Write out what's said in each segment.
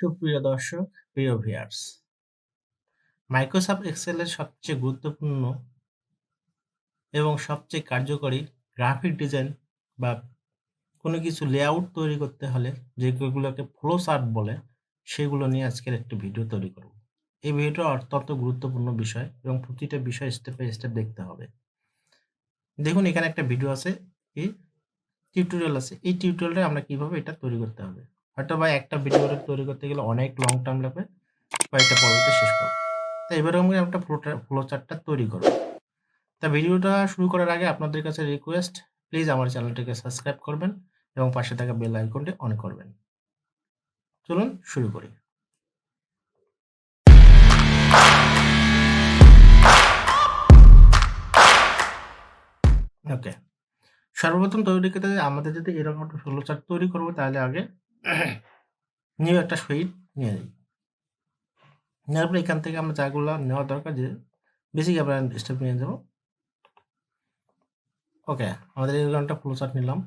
সুপ্রিয় দর্শক, প্রিয় ভিয়ার্স মাইক্রোসফট এক্সেলের সবচেয়ে গুরুত্বপূর্ণ এবং সবচেয়ে কার্যকরী গ্রাফিক ডিজাইন বা কোনো কিছু লেআউট তৈরি করতে হলে যেগুলোকে ফ্লো চার্ট বলে, সেগুলো নিয়ে আজকের একটি ভিডিও তৈরি করব। এই ভিডিওটা অত্যন্ত গুরুত্বপূর্ণ বিষয় এবং প্রতিটা বিষয় স্টেপ বাই স্টেপ দেখতে হবে। দেখুন এখানে একটা ভিডিও আছে, এই টিউটোরিয়াল আছে। এই টিউটোরিয়ালটা আমরা কীভাবে এটা তৈরি করতে হবে। হয়তোবা একটা ভিডিও তৈরি করতে গেলে অনেক লং টাইম লাগবে, কয়েকটা পর্বতে শেষ করব। তো এবারে আমি একটা ফ্লো চার্টটা তৈরি করব। তা ভিডিওটা শুরু করার আগে আপনাদের কাছে রিকোয়েস্ট, প্লিজ আমার চ্যানেলটিকে সাবস্ক্রাইব করবেন এবং পাশে থাকা বেল আইকনটি অন করবেন। চলুন শুরু করি। ওকে। সর্বপ্রথম তৈরি করতে আমাদের যদি এরকম একটা ফ্লো চার্ট তৈরি করব তাহলে আগে নিউ একটা সুইট নিয়ে নিই। নেওয়ার পরে এখান থেকে আমরা চাগুলো নেওয়া দরকার যে বেসিক আমরা স্টেপ নিয়ে যাব। ওকে, আমাদের এরকম একটা ফ্লো চার্ট নিলাম।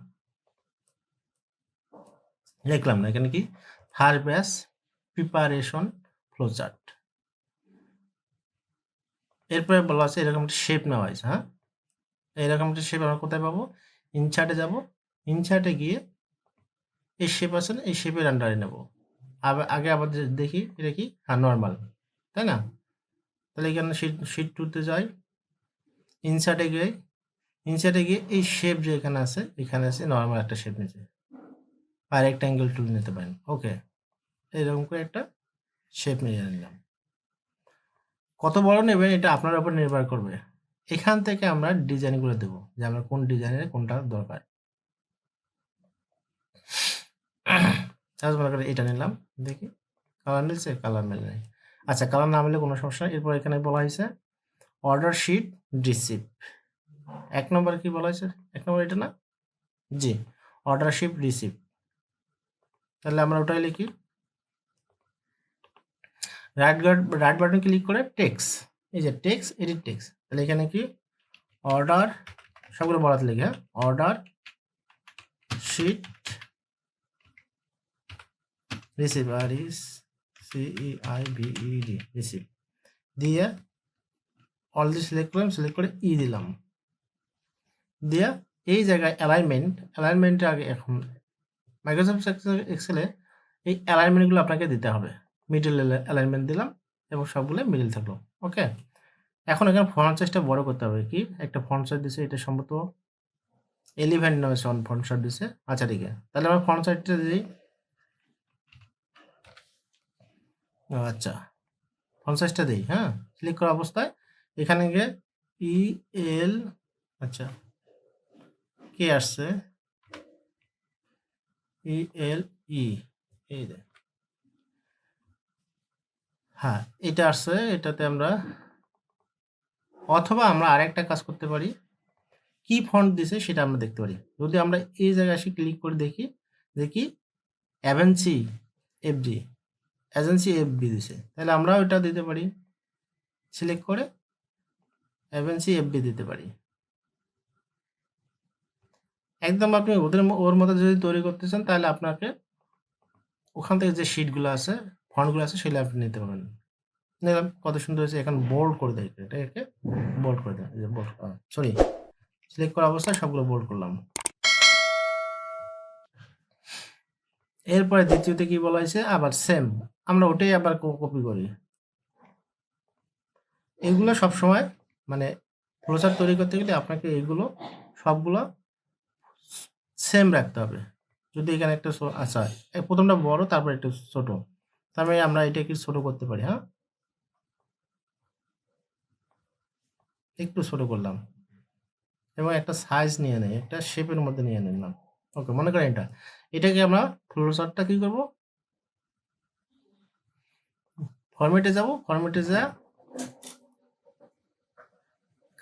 লিখলাম না এখানে কি first batch preparation flow chart. এরপরে বলা আছে এরকম একটা শেপ নেওয়া হয়েছে, হ্যাঁ? এরকম একটা শেপ আমরা কোথায় পাবো? ইনসার্টে যাব। ইনসার্টে গিয়ে এই শেপ আছে না? এই শেপের আন্ডারে নেব। আগে আবার দেখি এটা কি? হ্যাঁ, নরমাল। তাই না? তাহলে এখানে শিট শিট 2 তে যাই। ইনসার্টে গিয়ে ইনসার্টে গিয়ে এই শেপ যে এখানে আছে, এখানে আছে নর্মাল একটা শেপ নিতে। বা রেক্টেঙ্গেল টুল নিতে পারেন। ওকে। এরকম করে একটা শেপ নিয়ে নিলাম। কত বড় নেবেন এটা আপনার উপর নির্ভর করবে। এখান থেকে আমরা ডিজাইনগুলো দেবো যে আমরা কোন ডিজাইনের কোনটা দরকার। সাপোজ মনে করেন এটা নিলাম। দেখি। কালার মিলছে? কালার মেলে নাই। আচ্ছা কালার না মিললে কোনো সমস্যা। এরপর এখানে বলা হয়েছে অর্ডার শিট রিসিভ। এক নম্বরে কি বলা হয়েছে? এক নম্বর এটা না? জি। Order sheet receive. তাহলে আমরা ওটাই লিখি। Right guard right button click করে টেক্স এই যে টেক্স এডিট টেক্স তাহলে এখানে কি অর্ডার সবগুলো বলাতে লিখি? Order sheet receive R is C E I V E D receive দিয়ে অল দি সিলেক্ট করলাম সিলেক্ট করে ই দিলাম। দিয়ে এই জায়গায় অ্যালাইনমেন্ট অ্যালাইনমেন্টের আগে এখন মাইক্রোসফট এক্সেলে এই অ্যালাইনমেন্টগুলো আপনাকে দিতে হবে। মিডল অ্যালাইনমেন্ট দিলাম এবং সবগুলো মিডল থাকল ওকে এখন এখানে ফন্ট সাইজটা বড় করতে হবে কি? একটা ফন্ট সাইজ দিছে, এটা সম্ভবত এলিভেন্ট নামে ফন্ট সাইজ দিছে আচ্ছা ঠিক তাহলে আমরা ফন্ট সাইজটা দিই আচ্ছা। পঞ্চাশটা দিই হ্যাঁ? ক্লিক করা অবস্থায়। এখানে গিয়ে ই এল আচ্ছা। কে আসছে। ই এল ই এই হ্যাঁ এটা আসছে। এটাতে আমরা অথবা আমরা আরেকটা কাজ করতে পারি। কি ফন্ট দিছে সেটা আমরা দেখতে পারি। যদি আমরা এই জায়গায় এসে ক্লিক করে দেখি দেখি অ্যাভেন্সি এফজি এজেন্সি এফবি দিছে। তাহলে আমরাও এটা দিতে পারি। সিলেক্ট করে এজেন্সি এফবি দিতে পারি। একদম আপনি ওদের ওর মতো যদি তৈরি করতে চান, তাহলে আপনাকে ওখান থেকে যে শিটগুলো আছে ফন্টগুলো আছে, সেগুলো আপনি নিতে পারবেন। নিলাম কত সুন্দর হয়েছে। এখন বোল্ড করে দেয় এটা একে বোল্ড করে দেয়। বোল্ড সরি সিলেক্ট করা অবস্থায় সবগুলো বোল্ড করলাম। এরপরে দ্বিতীয়তে কি বলা হয়েছে? আবার সেম আমরা ওটাই আবার কপি করি। এগুলো সব সময় মানে প্রচার তৈরি করতে গেলে আপনাকে এগুলো সবগুলো সেম রাখতে হবে। যদি এখানে একটা আচ্ছা প্রথমটা বড়, তারপর একটু ছোট। তারপরে আমরা এটাকে ছোট করতে পারি হ্যাঁ? একটু ছোট করলাম। এবং একটা সাইজ নিয়ে নেই, একটা শেপের মধ্যে নিয়ে নিলাম। ওকে মনে করেন এটা। এটাকে আমরা ফ্লোচারটা কি করব? ফরম্যাটে যাব? ফরম্যাটে যা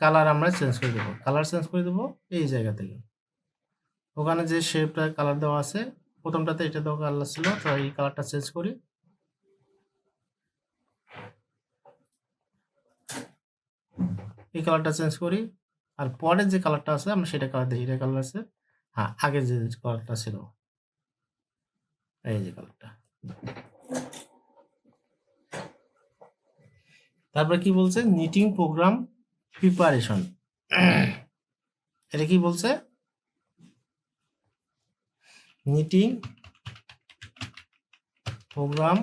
কালার আমরা চেঞ্জ করে দেবো। কালার চেঞ্জ করে দেবো এই জায়গা থেকে। ওখানে যে শেপটা কালার দেওয়া আছে, প্রথমটাতে এটা দেওয়া কালার ছিল, তো এই কালারটা চেঞ্জ করি। এই কালারটা চেঞ্জ করি। আর পরের যে কালারটা আছে, আমরা সেটা কালার দিই। এটা কালার আছে হ্যাঁ আগে যে কালারটা ছিল। এই যে কালারটা তারপরে কি বলছে? নিটিং প্রোগ্রাম প্রিপারেশন এটা কি বলছে? নিটিং প্রোগ্রাম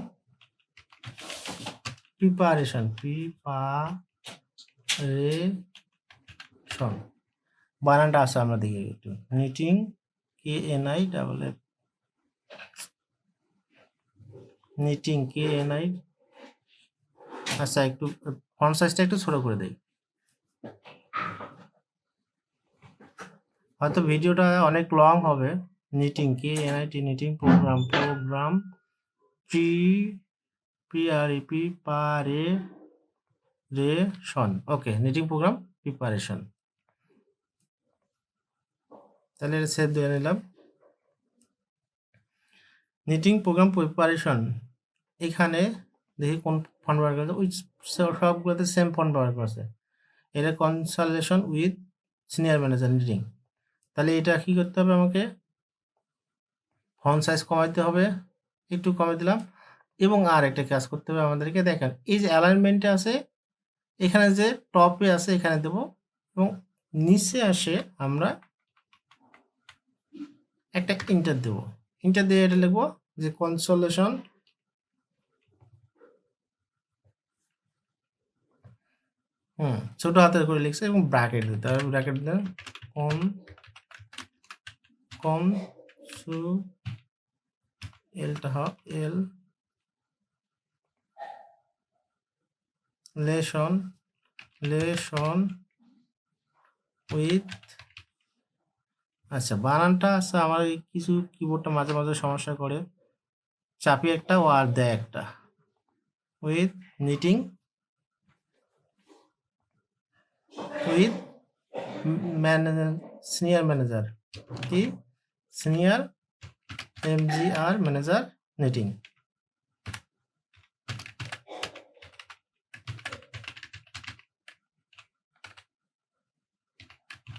প্রিপারেশন প্রিপারেশন বানানটা আছে আমরা দেখি একটু। Knitting K N I double F knitting K N I আচ্ছা একটু ফন্ট সাইজটা একটু ছোট করে দেই। হয়তো ভিডিওটা অনেক লং হবে। Knitting K N I T knitting program program pre P R E P পারে রেশন ওকে নিটিং প্রোগ্রাম প্রিপারেশন তাহলে এটা সেভ দিয়ে নিলাম। নিটিং প্রোগ্রাম প্রিপারেশন এখানে দেখি কোন ফন্ট ব্যবহার করেছে। ওই সবগুলোতে সেম ফন্ট ব্যবহার করেছে। এটা consultation with senior manager knitting তাহলে এটা কি করতে হবে আমাকে? ফন্ট সাইজ কমাইতে হবে। একটু কমে দিলাম। এবং আর একটা কাজ করতে হবে আমাদেরকে। দেখেন, এই যে অ্যালাইনমেন্টে আছে, এখানে যে টপে আছে, এখানে দেব। এবং নিচে আসে আমরা একটা ইন্টার দেব। ইন্টার দিয়ে এটা লিখব যে কনসোলেশন হুম। ছোট হাতের করে লিখছে এবং ব্র্যাকেট দিতে হবে। ব্র্যাকেট দেন কম কম সু এলটা হবে এল লেশন লেশন উইথ আচ্ছা বানানটা আছে আমার কিছু কিবোর্ডটা মাঝে মাঝে সমস্যা করে। চাপি একটা ও আর দেয় একটা। With knitting with manager, senior manager. কি? Senior M G R manager knitting.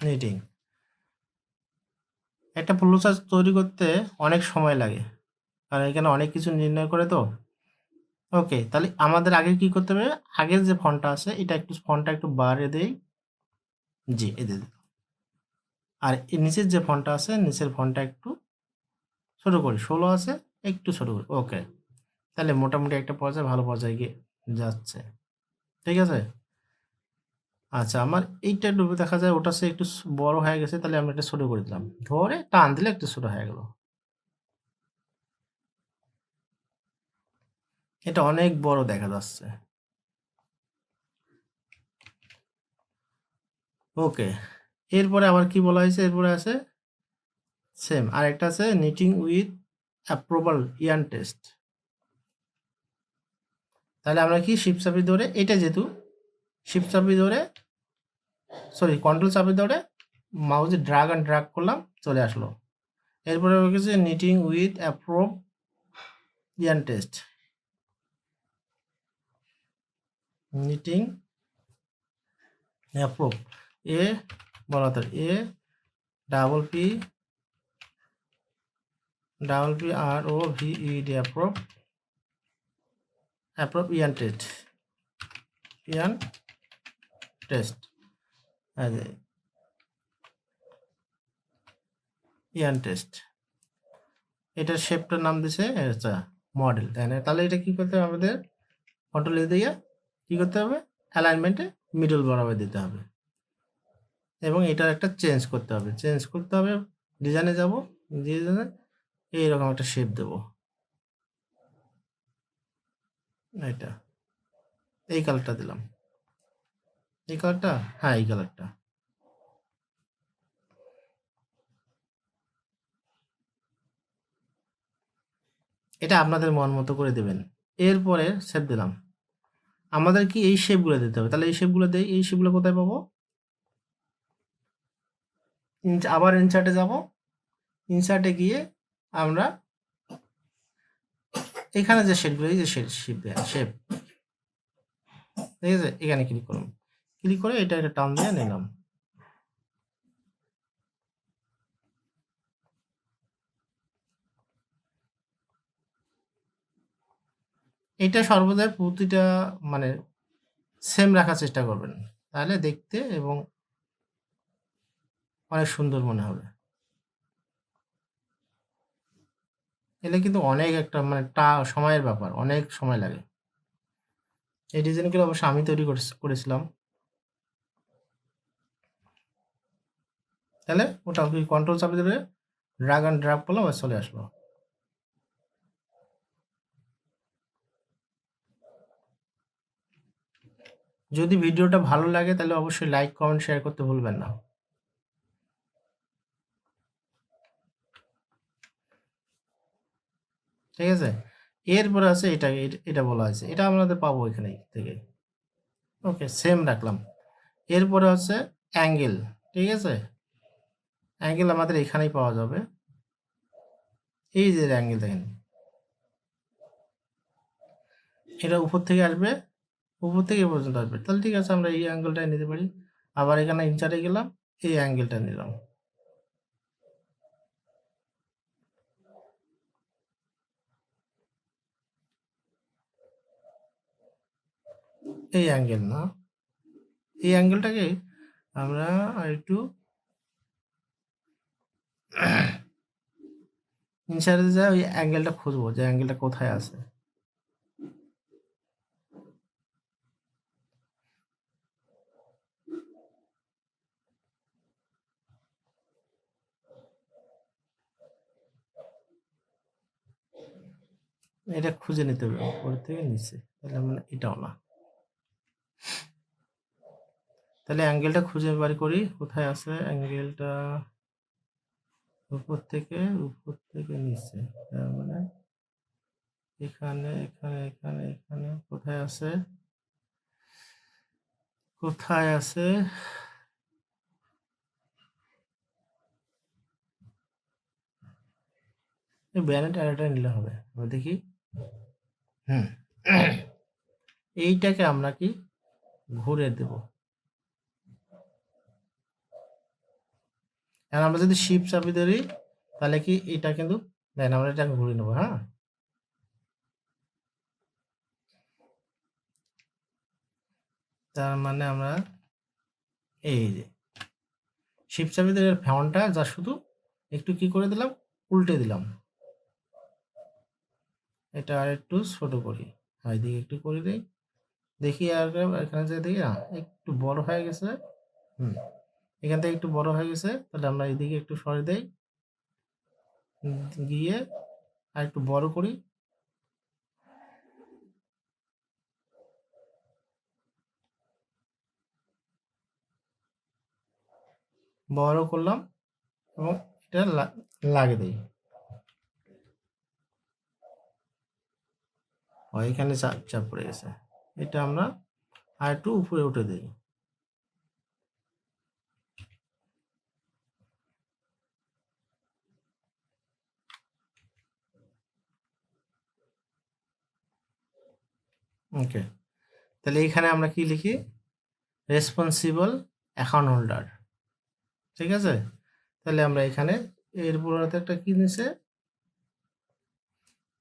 Knitting. একটা ফ্লোচার্ট তৈরি করতে অনেক সময় লাগে। কারণ এখানে অনেক কিছু নির্ণয় করে তো। ওকে, তাহলে আমাদের আগে কি করতে হবে? আগের যে ফন্টটা আছে, এটা একটু ফন্টটা একটু বাড়িয়ে দেই। জি। এদের দিলাম আর নিচের যে ফন্টটা আছে, নিচের ফন্টটা একটু ছোট করি, ষোলো আছে, একটু ছোট করি, ওকে। তাহলে মোটামুটি একটা পর্যায়ে ভালো পর্যায়ে গিয়ে যাচ্ছে। ঠিক আছে? আচ্ছা আমার এইটা ডুবে দেখা যায়, ওটা সে একটু বড় হয়ে গেছে, তাহলে আমি এটা ছোট করে দিলাম। ধরে টান দিলে একটু ছোট হয়ে গেল। এটা অনেক বড় দেখা যাচ্ছে। ওকে। এরপরে আবার কি বলা হয়েছে? এরপরে আছে সেম আর একটা আছে knitting with approval yarn test তাহলে আমরা কি শিপ চাপি ধরে, এটা যেহেতু শিপ চাপি ধরে সরি কন্ট্রোল চাপি ধরে মাউসে ড্রাগ অ্যান্ড ড্রাগ করলাম, চলে আসলো। এরপরে হয়ে knitting with approve yarn test knitting approve A, বলা তো, A double P double P R O V E D approve approve yarn test yarn test এটার শেপটার নাম দিছে আচ্ছা মডেল তাই না তাহলে এটা কি করতে হবে আমাদের? কন্ট্রোল দিয়ে কি করতে হবে? অ্যালাইনমেন্টে মিডল বরাবর দিতে হবে। এবং এটার একটা চেঞ্জ করতে হবে। চেঞ্জ করতে হবে ডিজাইনে যাব ডিজাইনে এইরকম একটা শেপ দেব। এটা এই কালারটা দিলাম। এই কালারটা হ্যাঁ এই কালারটা এটা আপনাদের মন মতো করে দেবেন। এরপরে শেপ দিলাম। আমাদের কি এই শেপগুলো দিতে হবে? তাহলে এই শেপগুলো দেই, এই শেপগুলো কোথায় পাবো? আবার ইনসার্টে যাব। ইনসার্টে গিয়ে আমরা এখানে যে শেপগুলো এই যে শেপ শেপ ঠিক আছে? এখানে ক্লিক করুন। ক্লিক করে এটা একটা টান দিয়ে নিলাম। এটা সর্বদাই প্রতিটা মানে সেম রাখার চেষ্টা করবেন। তাহলে দেখতে এবং অনেক সুন্দর মনে হবে। এলে কিন্তু অনেক একটা মানে টা, সময়ের ব্যাপার, অনেক সময় লাগে। এই ডিজাইনগুলো অবশ্য আমি তৈরি করেছ- করেছিলাম। তাহলে ওটা কন্ট্রোল চাপে ধরে ড্রাগ অ্যান্ড ড্রাগ করলাম আর চলে আসলো। যদি ভিডিওটা ভালো লাগে তাহলে অবশ্যই লাইক কমেন্ট শেয়ার করতে ভুলবেন না। ঠিক আছে? এরপরে আছে এটা এটা বলা হয়েছে। এটা আমাদের পাবো এখানে থেকে। ওকে সেম রাখলাম। এরপরে হচ্ছে অ্যাঙ্গেল ঠিক আছে? অ্যাঙ্গেল আমাদের এখানেই পাওয়া যাবে। এই যে অ্যাঙ্গেল দেখেন। এটা উপর থেকে আসবে, উপর থেকে পর্যন্ত আসবে। তাহলে ঠিক আছে, আমরা এই অ্যাঙ্গেলটাই নিতে পারি। আবার এখানে ইনচারে গেলাম, এই অ্যাঙ্গেলটা নিলাম। এই অ্যাঙ্গেল না। এই অ্যাঙ্গেলটাকে আমরা একটু ইনসারে যা ওই অ্যাঙ্গেলটা খুঁজবো যে অ্যাঙ্গেলটা কোথায় আছে। এটা খুঁজে নিতে হবে উপর থেকে নিচে, তাহলে মানে এটাও না। তাহলে অ্যাঙ্গেলটা খুঁজে বার করি, কোথায় আছে অ্যাঙ্গেলটা উপর থেকে উপর থেকে নিচে, তার মানে এখানে এখানে এখানে এখানে, কোথায় আছে? কোথায় আছে? ব্যানেট আরেকটা নিলে হবে দেখি। হুম। এইটাকে আমরা কি ঘুরে দেব। এখন আমরা যদি শিপ চাপি ধরি, তাহলে কি এটা কিন্তু, দেখেন আমরা এটাকে ঘুরে নেব হ্যাঁ? তার মানে আমরা এই যে শিপ চাপি ধরে ফ্যানটা যা শুধু একটু কি করে দিলাম, উল্টে দিলাম। এটা আর একটু ছোট করি হ্যাঁ এদিকে একটু করে দিই। দেখি আর এখানে যে দেখি না একটু বড় হয়ে গেছে। হুম। এখান থেকে একটু বড় হয়ে গেছে তাহলে আমরা এদিকে একটু সরে দেই। গিয়ে আর একটু বড় করি। বড় করলাম এবং এটা লা- লাগিয়ে দিই। এখানে চাপ চাপ পড়ে গেছে। এটা আমরা আর একটু উপরে উঠে দিই। ওকে, তাহলে এখানে আমরা কি লিখি? Responsible account holder. ঠিক আছে? তাহলে আমরা এখানে এর পুরোতে একটা কি নিছে?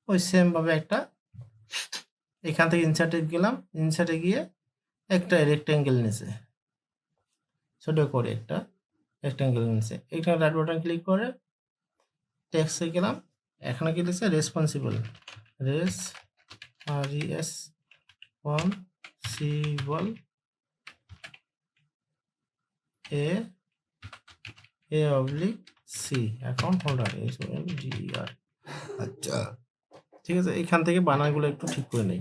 ওই সেম ভাবে একটা এখান থেকে ইনসার্টে গেলাম ইনসার্টে গিয়ে একটা রেক্ট্যাঙ্গেল নিছে ছোট করে একটা রেক্ট্যাঙ্গেল নিছে এখানে রাইট বাটন ক্লিক করে টেক্সটে গেলাম। এখানে কি লিখছে responsible race R S responsible A A oblique C account holder S G R আচ্ছা। ঠিক আছে? এখান থেকে বানানগুলো একটু ঠিক করে নেই।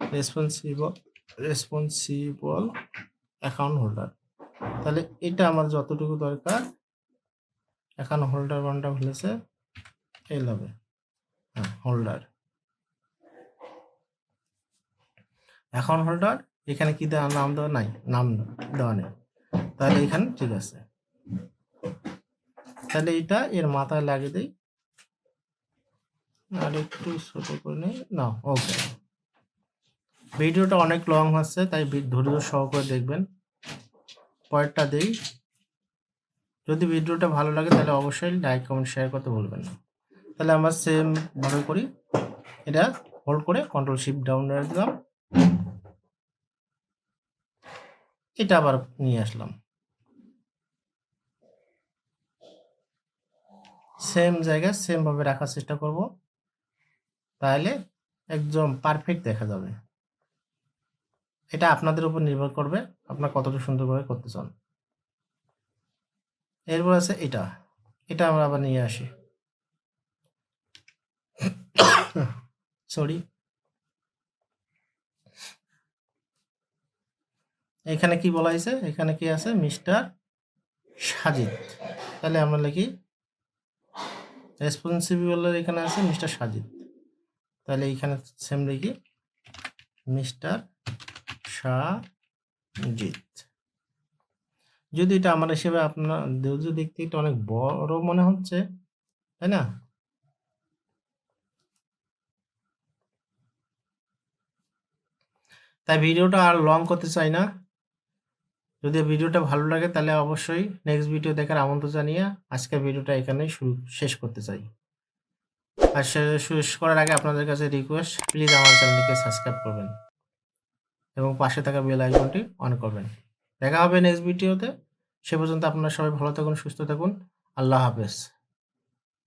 রেসপন্সিবল রেসপন্সিবল অ্যাকাউন্ট হোল্ডার তাহলে এটা আমার যতটুকু দরকার অ্যাকাউন্ট হোল্ডার বানটা হলেছে এই হবে হ্যাঁ হোল্ডার অ্যাকাউন্ট হোল্ডার এখানে কি দেওয়া, নাম দেওয়া নাই? নাম দেওয়া নেই। তাহলে এখানে ঠিক আছে। তাহলে এটা এর মাথায় লাগিয়ে দিই। আর একটু ছোট করে নিই না ওকে ভিডিওটা অনেক লং হচ্ছে, তাই ধৈর্য সহকারে দেখবেন। পরেরটা দেই। যদি ভিডিওটা ভালো লাগে, তাহলে অবশ্যই লাইক কমেন্ট শেয়ার করতে ভুলবেন না। তাহলে আমরা সেম ভাবে করি। এটা হোল্ড করে কন্ট্রোল শিফট ডাউন দিলাম। এটা আবার নিয়ে আসলাম। সেম জায়গায় সেম ভাবে রাখার চেষ্টা করব। তাহলে একদম পারফেক্ট দেখা যাবে। এটা আপনাদের উপর নির্ভর করবে আপনার কতটা সুন্দর করে করতে চান। এরপর আছে এটা। এটা আমরা আবার নিয়ে আসি। সরি এখানে কি বলা হয়েছে? এখানে কি আছে? মিস্টার সাজিদ। তাহলে আমরা লিখি রেসপন্সিবলের এখানে আছে মিস্টার সাজিদ। তাহলে এইখানে সেম লিখি মিস্টার সাজিদ যদি এটা আমার হিসেবে আপনার যদি দেখতে একটু অনেক বড় মনে হচ্ছে, তাই না? তাই ভিডিওটা আর লং করতে চাই না। যদি ভিডিওটা ভালো লাগে তাহলে অবশ্যই নেক্সট ভিডিও দেখার আমন্ত্রণ জানিয়ে আজকের ভিডিওটা এখানেই শুরু, শেষ করতে চাই। আর শেষ করার আগে আপনাদের কাছে রিকোয়েস্ট প্লিজ আমার চ্যানেলটিকে সাবস্ক্রাইব করবেন এবং পাশে থাকা বেল আইকনটি অন করবেন। দেখা হবে নেক্সট ভিডিওতে সে পর্যন্ত আপনারা সবাই ভালো থাকুন, সুস্থ থাকুন। আল্লাহ হাফেজ।